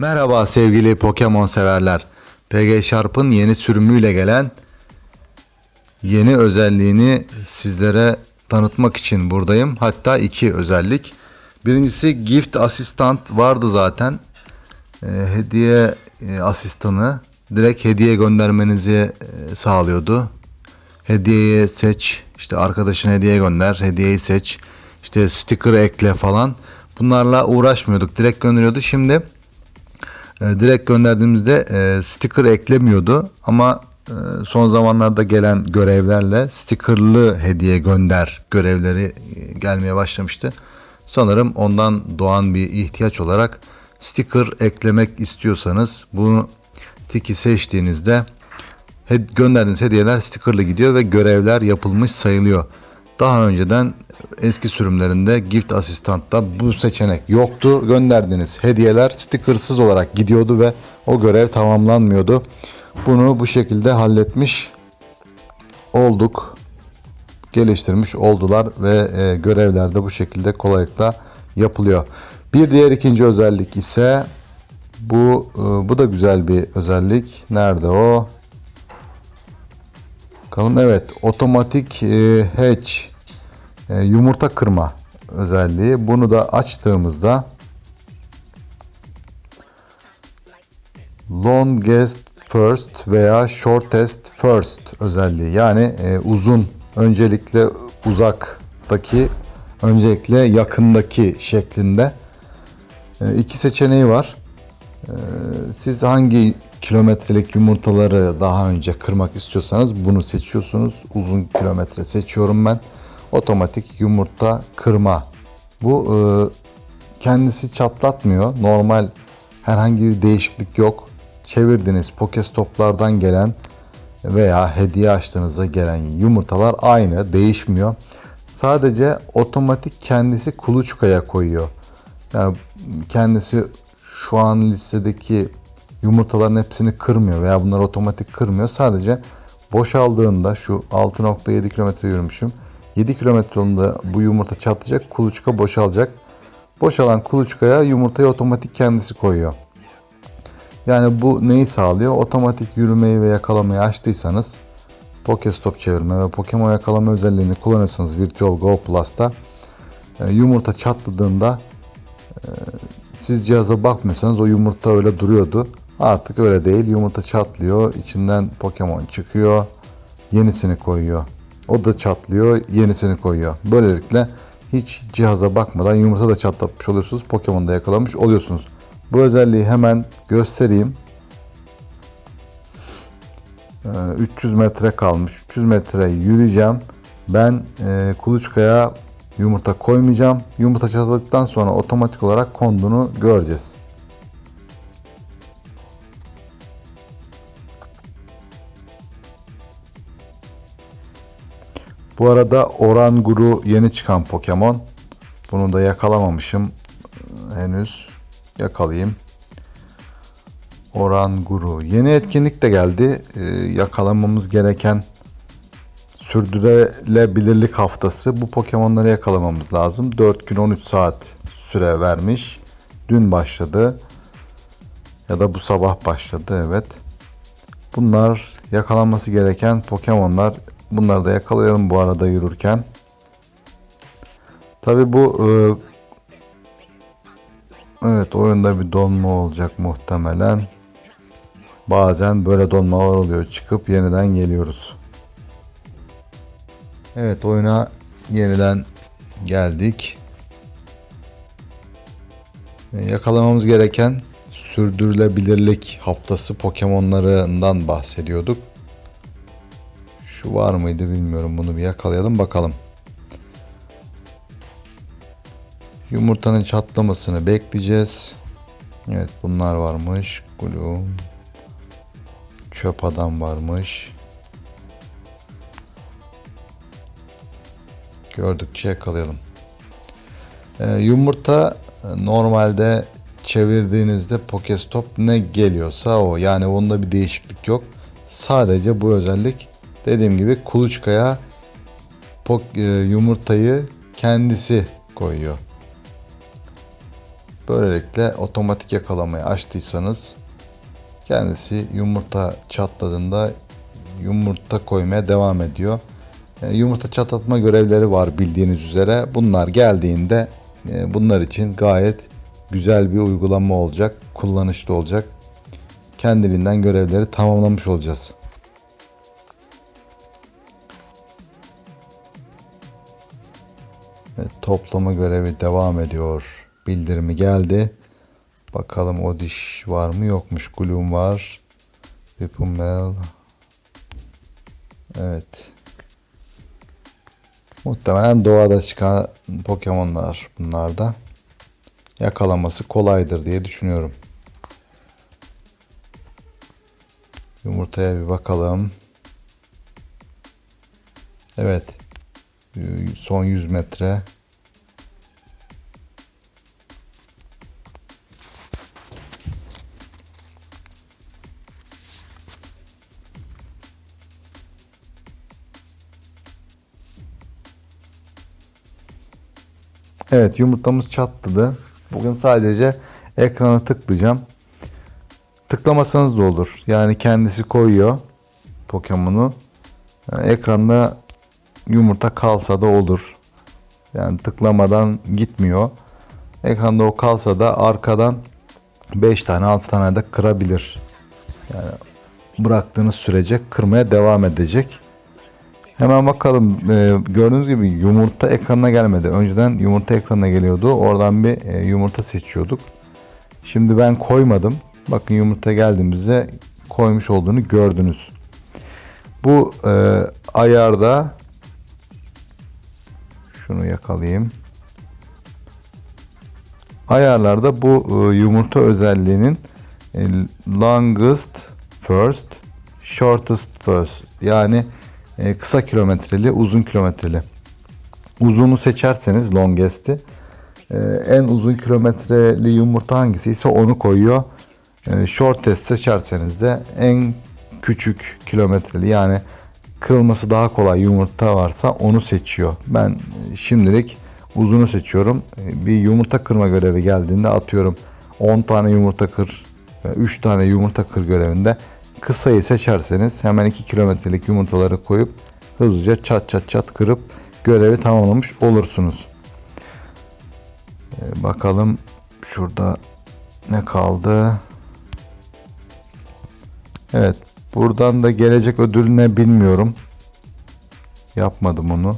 Merhaba sevgili Pokemon severler. PG Sharp'ın yeni sürümüyle gelen yeni özelliğini sizlere tanıtmak için buradayım. Hatta iki özellik. Birincisi Gift Assistant vardı zaten. Ee, hediye e, asistanı direkt hediye göndermenizi e, sağlıyordu. Hediyeyi seç, işte arkadaşına hediye gönder, hediyeyi seç, işte sticker ekle falan. Bunlarla uğraşmıyorduk. Direkt gönderiyordu. Şimdi e, direkt gönderdiğimizde e, sticker eklemiyordu ama e, son zamanlarda gelen görevlerle stickerlı hediye gönder görevleri e, gelmeye başlamıştı. Sanırım ondan doğan bir ihtiyaç olarak sticker eklemek istiyorsanız bunu tiki seçtiğinizde gönderdiğiniz hediyeler stickerlı gidiyor ve görevler yapılmış sayılıyor. Daha önceden eski sürümlerinde Gift Assistant'ta bu seçenek yoktu. Gönderdiğiniz hediyeler stickersız olarak gidiyordu ve o görev tamamlanmıyordu. Bunu bu şekilde halletmiş olduk. Geliştirmiş oldular ve e, görevler de bu şekilde kolaylıkla yapılıyor. Bir diğer ikinci özellik ise bu e, bu da güzel bir özellik. Nerede o? Bakalım evet otomatik e, hatch yumurta kırma özelliği. Bunu da açtığımızda longest first veya shortest first özelliği yani e, uzun öncelikle uzaktaki öncelikle yakındaki şeklinde e, iki seçeneği var. E, siz hangi kilometrelik yumurtaları daha önce kırmak istiyorsanız bunu seçiyorsunuz. Uzun kilometre seçiyorum ben. Otomatik yumurta kırma. Bu e, kendisi çatlatmıyor. Normal herhangi bir değişiklik yok. Çevirdiğiniz Pokestop'lardan gelen veya hediye açtığınızda gelen yumurtalar aynı, değişmiyor. Sadece otomatik kendisi kuluçkaya koyuyor. Yani kendisi şu an listedeki yumurtaların hepsini kırmıyor veya bunları otomatik kırmıyor. Sadece boşaldığında şu 6.7 kilometre yürümüşüm. 7 kilometre yolunda bu yumurta çatlayacak, kuluçka boşalacak. Boşalan kuluçkaya yumurtayı otomatik kendisi koyuyor. Yani bu neyi sağlıyor? Otomatik yürümeyi ve yakalamayı açtıysanız Pokestop çevirme ve Pokemon yakalama özelliğini kullanıyorsanız Virtual Go Plus'ta e, yumurta çatladığında e, siz cihaza bakmıyorsanız o yumurta öyle duruyordu. Artık öyle değil. Yumurta çatlıyor. içinden Pokemon çıkıyor. Yenisini koyuyor. O da çatlıyor. Yenisini koyuyor. Böylelikle hiç cihaza bakmadan yumurta da çatlatmış oluyorsunuz. Pokemon da yakalamış oluyorsunuz. Bu özelliği hemen göstereyim. Ee, 300 metre kalmış. 300 metre yürüyeceğim. Ben e, kuluçkaya yumurta koymayacağım. Yumurta çatladıktan sonra otomatik olarak konduğunu göreceğiz. Bu arada Oranguru yeni çıkan Pokemon. Bunu da yakalamamışım e, henüz. Yakalayayım. Oranguru. Yeni etkinlik de geldi. Ee, yakalamamız gereken sürdürülebilirlik haftası. Bu Pokemon'ları yakalamamız lazım. 4 gün 13 saat süre vermiş. Dün başladı. Ya da bu sabah başladı evet. Bunlar yakalanması gereken Pokemon'lar. Bunları da yakalayalım bu arada yürürken. Tabi bu e, Evet oyunda bir donma olacak muhtemelen. Bazen böyle donmalar oluyor. Çıkıp yeniden geliyoruz. Evet oyuna yeniden geldik. Ee, Yakalamamız gereken sürdürülebilirlik haftası Pokemon'larından bahsediyorduk. Şu var mıydı bilmiyorum. Bunu bir yakalayalım bakalım. Yumurtanın çatlamasını bekleyeceğiz. Evet bunlar varmış. Gloom. Çöp adam varmış. Gördükçe yakalayalım. Ee, yumurta normalde çevirdiğinizde Pokestop ne geliyorsa o. Yani onda bir değişiklik yok. Sadece bu özellik dediğim gibi kuluçkaya e, yumurtayı kendisi koyuyor. Böylelikle otomatik yakalamayı açtıysanız kendisi yumurta çatladığında yumurta koymaya devam ediyor. E, Yumurta çatlatma görevleri var bildiğiniz üzere. Bunlar geldiğinde e, bunlar için gayet güzel bir uygulama olacak, kullanışlı olacak. Kendiliğinden görevleri tamamlamış olacağız. Toplama görevi devam ediyor. Bildirimi geldi. Bakalım o diş var mı yokmuş. Gloom var. Whippoonbell. Evet. Muhtemelen doğada çıkan Pokemon'lar bunlar da. Yakalaması kolaydır diye düşünüyorum. Yumurtaya bir bakalım. Evet. Son 100 metre. Evet yumurtamız çatladı. Bugün sadece ekrana tıklayacağım. Tıklamasanız da olur. Yani kendisi koyuyor Pokemon'u. Yani ekranda yumurta kalsa da olur. Yani tıklamadan gitmiyor. Ekranda o kalsa da arkadan 5 tane 6 tane de kırabilir. Yani bıraktığınız sürece kırmaya devam edecek. Hemen bakalım. Ee, gördüğünüz gibi yumurta ekranına gelmedi. Önceden yumurta ekranına geliyordu. Oradan bir e, yumurta seçiyorduk. Şimdi ben koymadım. Bakın yumurta geldiğimizde koymuş olduğunu gördünüz. Bu e, ayarda şunu yakalayayım. Ayarlarda bu e, yumurta özelliğinin e, longest first, shortest first yani e, kısa kilometreli, uzun kilometreli. Uzunu seçerseniz longest'i en uzun kilometreli yumurta hangisi ise onu koyuyor. E, shortest seçerseniz de en küçük kilometreli yani kırılması daha kolay yumurta varsa onu seçiyor. Ben şimdilik uzunu seçiyorum. E, Bir yumurta kırma görevi geldiğinde atıyorum 10 tane yumurta kır ve 3 tane yumurta kır görevinde kısayı seçerseniz hemen 2 kilometrelik yumurtaları koyup hızlıca çat çat çat kırıp görevi tamamlamış olursunuz. Ee, bakalım şurada ne kaldı? Evet buradan da gelecek ödül ne bilmiyorum. Yapmadım onu.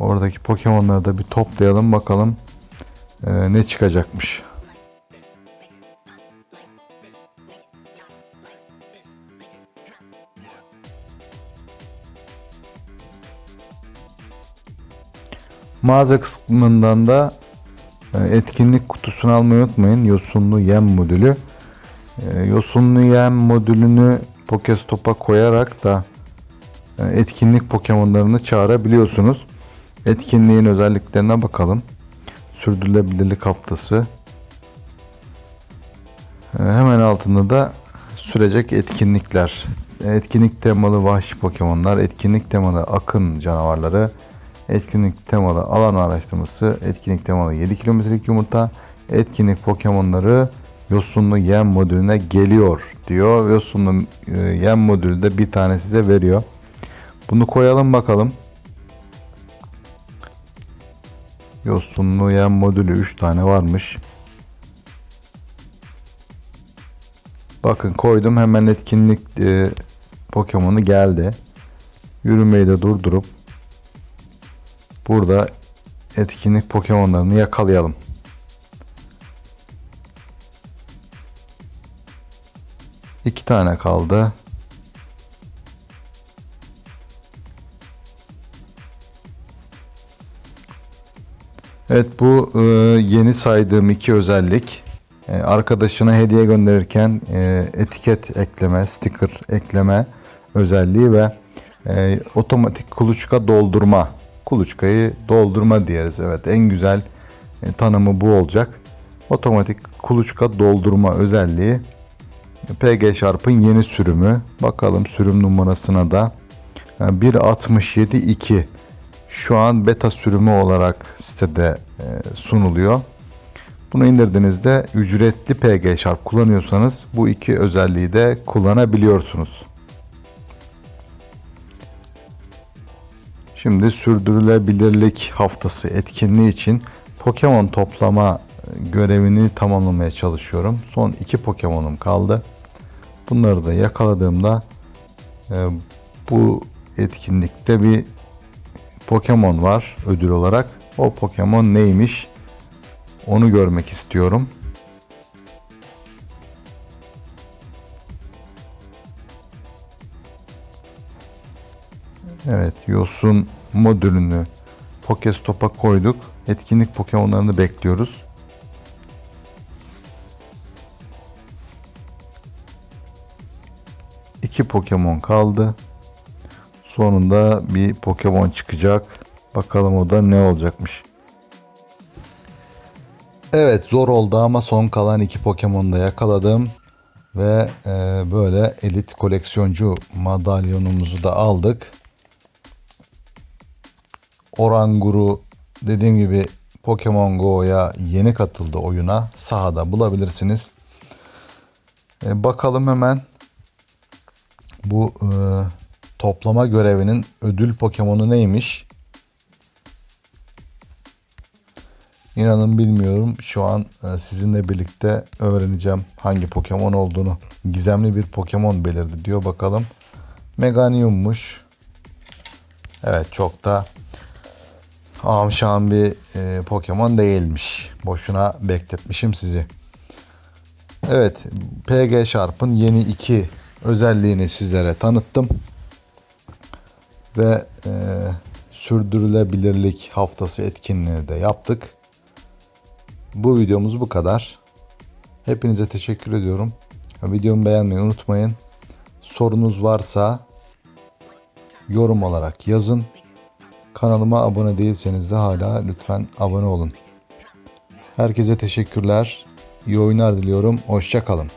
Oradaki Pokemon'ları da bir toplayalım bakalım ee, ne çıkacakmış. Mağaza kısmından da e, etkinlik kutusunu almayı unutmayın. Yosunlu yem modülü. E, Yosunlu yem modülünü Pokestop'a koyarak da e, etkinlik Pokemon'larını çağırabiliyorsunuz. Etkinliğin özelliklerine bakalım. Sürdürülebilirlik haftası. Ee, Hemen altında da sürecek etkinlikler. Etkinlik temalı vahşi Pokemon'lar, etkinlik temalı akın canavarları, etkinlik temalı alan araştırması, etkinlik temalı 7 kilometrelik yumurta, etkinlik Pokemon'ları yosunlu yem modülüne geliyor diyor. Yosunlu e, yem modülü de bir tane size veriyor. Bunu koyalım bakalım. Yosunlu yem modülü 3 tane varmış. Bakın koydum hemen etkinlik e, Pokemon'u geldi. Yürümeyi de durdurup burada etkinlik Pokemon'larını yakalayalım. İki tane kaldı. Evet bu e, yeni saydığım iki özellik e, arkadaşına hediye gönderirken e, etiket ekleme, sticker ekleme özelliği ve otomatik kuluçka doldurma. Kuluçkayı doldurma diyeriz. Evet en güzel tanımı bu olacak. Otomatik kuluçka doldurma özelliği PG Sharp'ın yeni sürümü. Bakalım sürüm numarasına da yani 1.67.2 şu an beta sürümü olarak sitede sunuluyor. Bunu indirdiğinizde ücretli PG Sharp kullanıyorsanız bu iki özelliği de kullanabiliyorsunuz. Şimdi sürdürülebilirlik haftası etkinliği için Pokemon toplama görevini tamamlamaya çalışıyorum. Son iki Pokemon'um kaldı. Bunları da yakaladığımda e, bu etkinlikte bir Pokemon var ödül olarak. O Pokemon neymiş? Onu görmek istiyorum. Evet, Yosun modülünü Pokestop'a koyduk. Etkinlik Pokemon'larını bekliyoruz. İki Pokemon kaldı. Sonunda bir Pokemon çıkacak. Bakalım o da ne olacakmış. Evet zor oldu ama son kalan iki Pokemon'u da yakaladım. Ve e, böyle elit koleksiyoncu madalyonumuzu da aldık. Oranguru dediğim gibi Pokemon Go'ya yeni katıldı oyuna. Sahada bulabilirsiniz. E, bakalım hemen bu e, toplama görevinin ödül Pokemon'u neymiş? İnanın bilmiyorum. Şu an e, sizinle birlikte öğreneceğim hangi Pokemon olduğunu. Gizemli bir Pokemon belirdi diyor bakalım. Meganium'muş. Evet çok da amşan bir e, Pokemon değilmiş. Boşuna bekletmişim sizi. Evet PG Sharp'ın yeni iki özelliğini sizlere tanıttım. Ve e, sürdürülebilirlik haftası etkinliğini de yaptık. Bu videomuz bu kadar. Hepinize teşekkür ediyorum. Videomu beğenmeyi unutmayın. Sorunuz varsa yorum olarak yazın. Kanalıma abone değilseniz de hala lütfen abone olun. Herkese teşekkürler. İyi oyunlar diliyorum. Hoşça kalın.